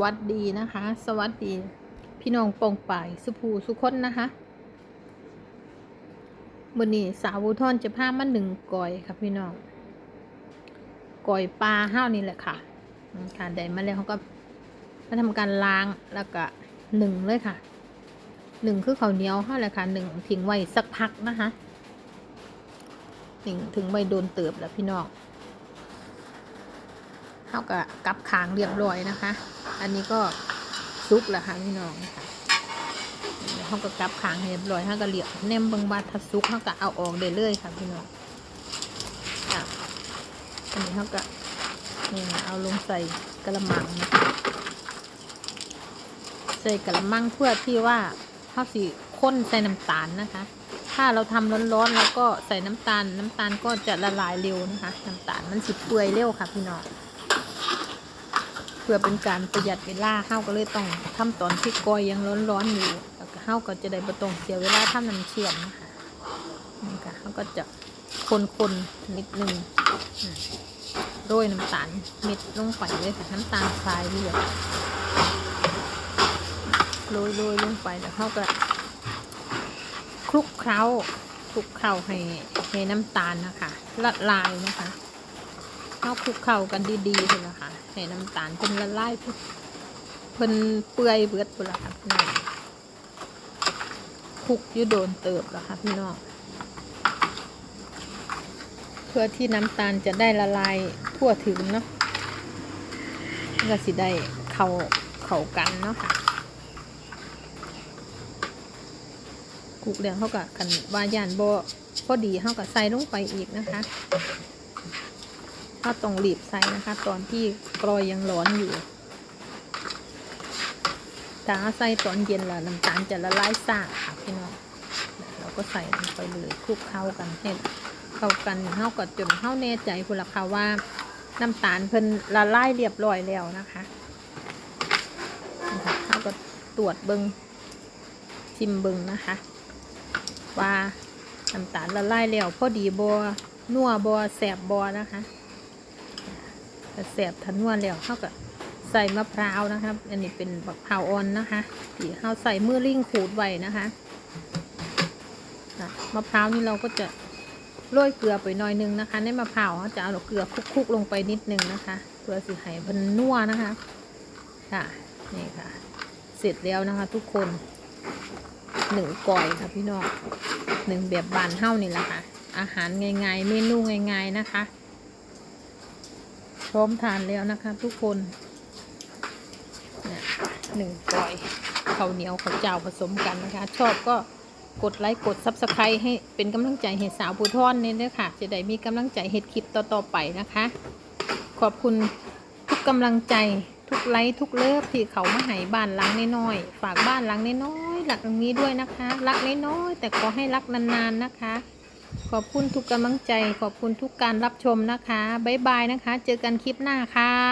วัสดีนะคะ สวัสดี พี่น้องปองป่ายสุภูสุคนนะคะมื่อนี้สาวอุทอนจะพามาหนึ่งก่อยค่ะพี่น้องก่อยปลาห้าวนี่แหละค่ะค่ะได้มาแล้วเขาก็มาทำการล้างแล้วก็หนึ่งเลยค่ะหนึ่งคือข้าวเหนียวห้าเลยค่ะหนึ่งทิ้งไว้สักพักนะคะหนึ่งถึงไว้โดนเติบแล้วพี่น้อง เท่ากับกับขางเรียบร้อยนะคะ อันนี้ก็ซุกแล้วค่ะพี่น้องค่ะเท่ากับกับขางเรียบร้อยเท่ากับเหลียบแนมบิงบาดทัดซุกเท่ากับเอาออกได้เลยค่ะพี่น้องอะอันนี้เท่ากับนี่เอาลงใส่กระมังนะคะใส่กระมังเพื่อที่ว่าเท่าสีข้นใส่น้ำตาลนะคะ ถ้าเราทำร้อนๆแล้วก็ใส่น้ำตาล น้ำตาลก็จะละลายเร็วนะคะ น้ำตาลมันสิเปื่อยเร็วค่ะพี่น้อง เพื่อเป็นการประหยัดเวลาเฮาก็เลยต้องทำตอนที่กอยยังร้อนๆอยู่แล้วก็เฮาก็จะได้บ่ต้องเสียเวลาทำน้ำเชื่อมนะคะนี่ค่ะเฮาก็จะคนๆนิดนึงโรยน้ำตาลเม็ดลงไปเลยค่ะน้ำตาลทรายเรียบโรยโรยลงไปแล้วเฮาก็คลุกเคล้าคลุกเคล้าให้ให้น้ำตาลนะคะละลายนะคะ เอาคลุกเข้ากันดีๆเลยนะคะให้น้ำตาลเพิ่นละลายเพิ่นเพิ่นเปื่อยเบิดพุ่นละค่ะพี่น้องคลุกยู่โดนเติบแล้วค่ะพี่น้องเพื่อที่น้ำตาลจะได้ละลายทั่วถึงเนาะก็สิได้เข้าเข้ากันเนาะค่ะคลุกแล้วเขากับกันวายานโบพอดีเขากับใส่ลงไปอีกนะคะ ถ้าต้องรีบใส่นะคะ ตอนที่กรอยยังร้อนอยู่ถ้าใส่ตอนเย็นแล้วน้ำตาลจะละลายซ่าค่ะพี่น้องเราก็ใส่ลงไปเลยคลุกเข้ากันให้เข้ากันเข้ากับจนเข้าแน่ใจคุณล่ะค่ะว่าน้ำตาลเพิ่นละลายเรียบร้อยแล้วนะคะเข้าก็ตรวจเบิงชิมเบิงนะคะ ว่าน้ำตาลละลายแล้วพอดีบอนัวบอแสบบอนะคะ แต่แสบทันวนแล้วเข้าก็ใส่มะพร้าวนะครับ อันนี้เป็นบักพร้าวอ่อนนะคะที่เขาใส่มือลิ่งขูดไว้นะคะมะพร้าวนี่เราก็จะโรยเกลือไปหน่อยนึงนะคะ ในมะพร้าวเขาจะเอาเกลือคลุกๆลงไปนิดนึงนะคะเพื่อสิให้มันนัวนะคะค่ะนี่ค่ะ เสร็จแล้วนะคะ ทุกคนหนึ่งก่อยค่ะพี่น้องหนึ่งแบบบานเฮ้านี่แหละค่ะ อาหารง่ายๆเมนูง่ายๆนะคะ พร้อมทานแล้วนะคะ ทุกคนเนี่ยหนึ่งกล่อยข้าวเหนียวข้าวเจ้าผสมกันนะคะ ชอบก็กดไลค์กดซับสไครต์ให้เป็นกำลังใจให้สาวผู้ทอนเนี่ยด้วยค่ะ จะได้มีกำลังใจเฮ็ดคลิปต่อ ๆ ไปนะคะ ขอบคุณทุกกำลังใจทุกไลค์ทุกเลิฟที่เขามาให้บ้านหลังน้อยๆฝากบ้านหลังน้อยๆหลักตรงนี้ด้วยนะคะ รักน้อยๆแต่ขอให้รักนานๆนะคะ ขอบคุณทุกกำลังใจ ขอบคุณทุกการรับชมนะคะ บ๊ายบายนะคะ เจอกันคลิปหน้าค่ะ